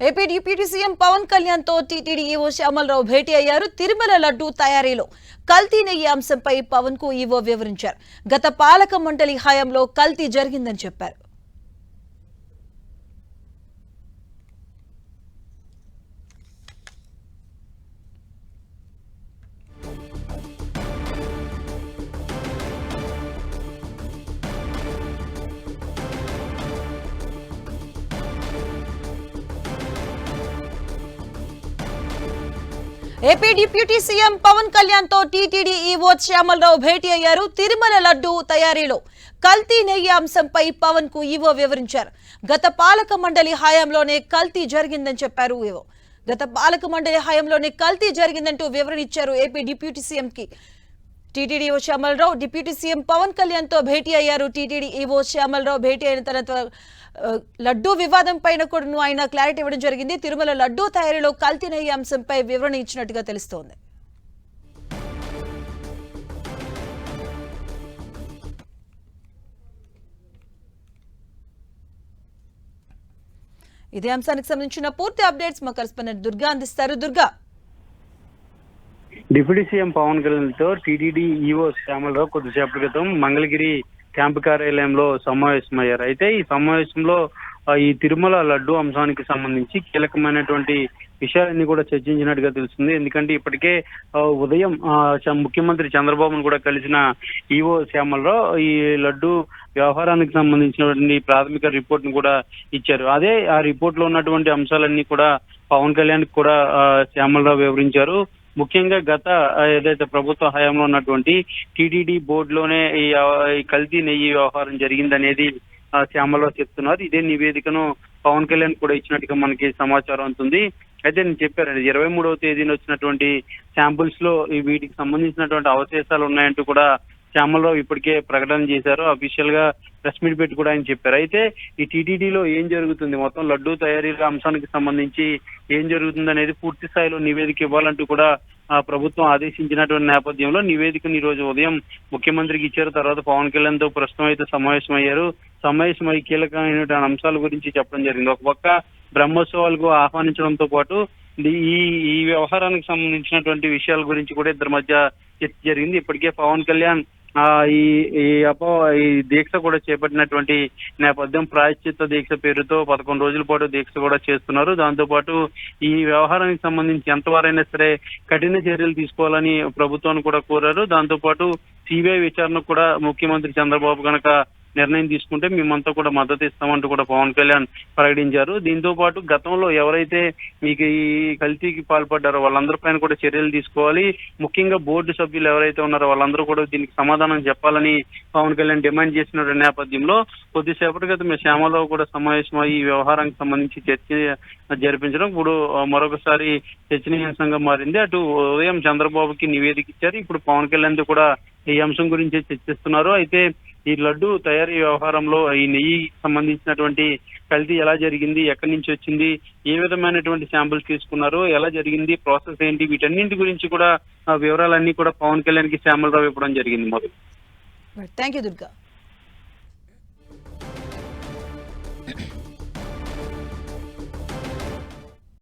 AP deputy CM Pawan కళ్యాణ్తో TTD EO Shyamalarao భేటీ అయ్యారు. తిరుమల లడ్డూ తయారీలో కల్తీ నెయ్యి అంశంపై పవన్కు ఈవో వివరించారు. గత పాలక మండలి హయాంలో కల్తీ జరిగిందని చెప్పారు. ఏపీ డిప్యూటీ సీఎం పవన్ కళ్యాణ్తో టీటీడీ ఈవో శ్యామలరావు భేటీ అయ్యారు. తిరుమల లడ్డు తయారీలో కల్తీ నెయ్యి అంశంపై పవన్కు ఈవో వివరించారు. గత పాలక మండలి హయాంలోనే కల్తీ జరిగిందని చెప్పారు ఈవో. గత పాలక మండలి హయాంలోనే కల్తీ జరిగిందంటూ వివరణ ఇచ్చారు ఏపీ డిప్యూటీ సీఎం కి TTD EO Shyamala Rao deputy CM Pawan కళ్యాణ్తో భేటీ అయ్యారు. టీటీడీ ఈవో శ్యామలరావు భేటీ అయిన తర్వాత లడ్డూ వివాదం పైన కూడా ఆయన క్లారిటీ ఇవ్వడం జరిగింది. తిరుమల లడ్డూ తయారీలో కల్తీనయ్యే అంశంపై వివరణ ఇచ్చినట్టుగా తెలుస్తోంది. ఇదే అంశానికి సంబంధించిన పూర్తి అప్డేట్స్ మా కరస్పాండెంట్ దుర్గా అందిస్తారు. దుర్గా డిప్యూటీ సీఎం పవన్ కళ్యాణ్తో టీటీడీ ఈఓ శ్యామలరావు కొద్దిసేపటి క్రితం మంగళగిరి క్యాంపు కార్యాలయంలో సమావేశమయ్యారు. అయితే ఈ సమావేశంలో ఈ తిరుమల లడ్డు అంశానికి సంబంధించి కీలకమైనటువంటి విషయాలన్నీ కూడా చర్చించినట్టుగా తెలుస్తుంది. ఎందుకంటే ఇప్పటికే ఉదయం ఆ, ముఖ్యమంత్రి చంద్రబాబును కూడా కలిసిన ఈవో శ్యామలరావు ఈ లడ్డు వ్యవహారానికి సంబంధించినటువంటి ప్రాథమిక రిపోర్ట్ను కూడా ఇచ్చారు. అదే ఆ రిపోర్ట్లో ఉన్నటువంటి అంశాలన్నీ కూడా పవన్ కళ్యాణ్ కూడా శ్యామలరావు వివరించారు. ముఖ్యంగా గత ఏదైతే ప్రభుత్వ హయాంలో ఉన్నటువంటి టీడీడీ బోర్డులోనే ఈ ఈ కల్తీ నెయ్యి వ్యవహారం జరిగిందనేది ఆ, శ్యామలరావు చెప్తున్నారు. ఇదే నివేదికను పవన్ కళ్యాణ్ కూడా ఇచ్చినట్టుగా మనకి సమాచారం అవుతుంది అయితే నేను చెప్పారండి ఇరవై మూడవ తేదీన వచ్చినటువంటి శాంపుల్స్లో ఈ వీటికి సంబంధించినటువంటి అవశేషాలు ఉన్నాయంటూ కూడా శ్యామలరావు ఇప్పటికే ప్రకటన చేశారు. అఫీషియల్గా ప్రెస్ మీట్ పెట్టి కూడా ఆయన చెప్పారు. అయితే ఈ టీటీడీలో ఏం జరుగుతుంది? మొత్తం లడ్డూ తయారీల అంశానికి సంబంధించి ఏం జరుగుతుంది అనేది పూర్తి స్థాయిలో నివేదిక ఇవ్వాలంటూ కూడా ఆ ప్రభుత్వం ఆదేశించినటువంటి నేపథ్యంలో నివేదికను ఈ రోజు ఉదయం ముఖ్యమంత్రికి ఇచ్చారు. తర్వాత పవన్ కళ్యాణ్తో ప్రస్తుతం అయితే సమావేశమయ్యారు. సమావేశమై కీలకమైనటువంటి అంశాల గురించి చెప్పడం జరిగింది. ఒక పక్క బ్రహ్మోత్సవాలకు ఆహ్వానించడంతో పాటు ఈ- ఈ వ్యవహారానికి సంబంధించినటువంటి విషయాల గురించి కూడా ఇద్దరి మధ్య చర్చ జరిగింది. ఇప్పటికే పవన్ కళ్యాణ్ ఈ ఈ అపో ఈ దీక్ష కూడా చేపట్టినటువంటి నేపథ్యం ప్రాయశ్చిత్త దీక్ష పేరుతో పదకొండు రోజుల పాటు దీక్ష కూడా చేస్తున్నారు. దాంతో పాటు ఈ వ్యవహారానికి సంబంధించి ఎంతవారైనా సరే కఠిన చర్యలు తీసుకోవాలని ప్రభుత్వాన్ని కూడా కోరారు. దాంతో పాటు సిబిఐ విచారణ కూడా ముఖ్యమంత్రి చంద్రబాబు కనుక నిర్ణయం తీసుకుంటే మేమంతా కూడా మద్దతు ఇస్తామంటూ కూడా పవన్ కళ్యాణ్ ప్రకటించారు. దీంతో పాటు గతంలో ఎవరైతే మీకు ఈ కల్తీకి పాల్పడ్డారో వాళ్ళందరి పైన కూడా చర్యలు తీసుకోవాలి. ముఖ్యంగా బోర్డు సభ్యులు ఎవరైతే ఉన్నారో వాళ్ళందరూ కూడా దీనికి సమాధానం చెప్పాలని పవన్ కళ్యాణ్ డిమాండ్ చేసిన నేపథ్యంలో. కొద్దిసేపటి క్రితం శ్యామలో కూడా సమావేశమై ఈ వ్యవహారానికి సంబంధించి చర్చ జరిపించడం ఇప్పుడు మరొకసారి చర్చనీయాంశంగా మారింది. అటు ఉదయం చంద్రబాబుకి నివేదిక ఇచ్చారు. ఇప్పుడు పవన్ కళ్యాణ్తో కూడా ఈ అంశం గురించి చర్చిస్తున్నారు. అయితే ఈ లడ్డు తయారీ వ్యవహారంలో ఈ నెయ్యి సంబంధించినటువంటి కల్తీ ఎలా జరిగింది ఎక్కడి నుంచి వచ్చింది ఏ విధమైనటువంటి శాంపుల్స్ తీసుకున్నారు ఎలా జరిగింది ప్రాసెస్ ఏంటి వీటన్నింటి గురించి కూడా వివరాలన్నీ కూడా పవన్ కళ్యాణ్కి శ్యామలరావు ఇవ్వడం జరిగింది మొదలు. Thank you Durga.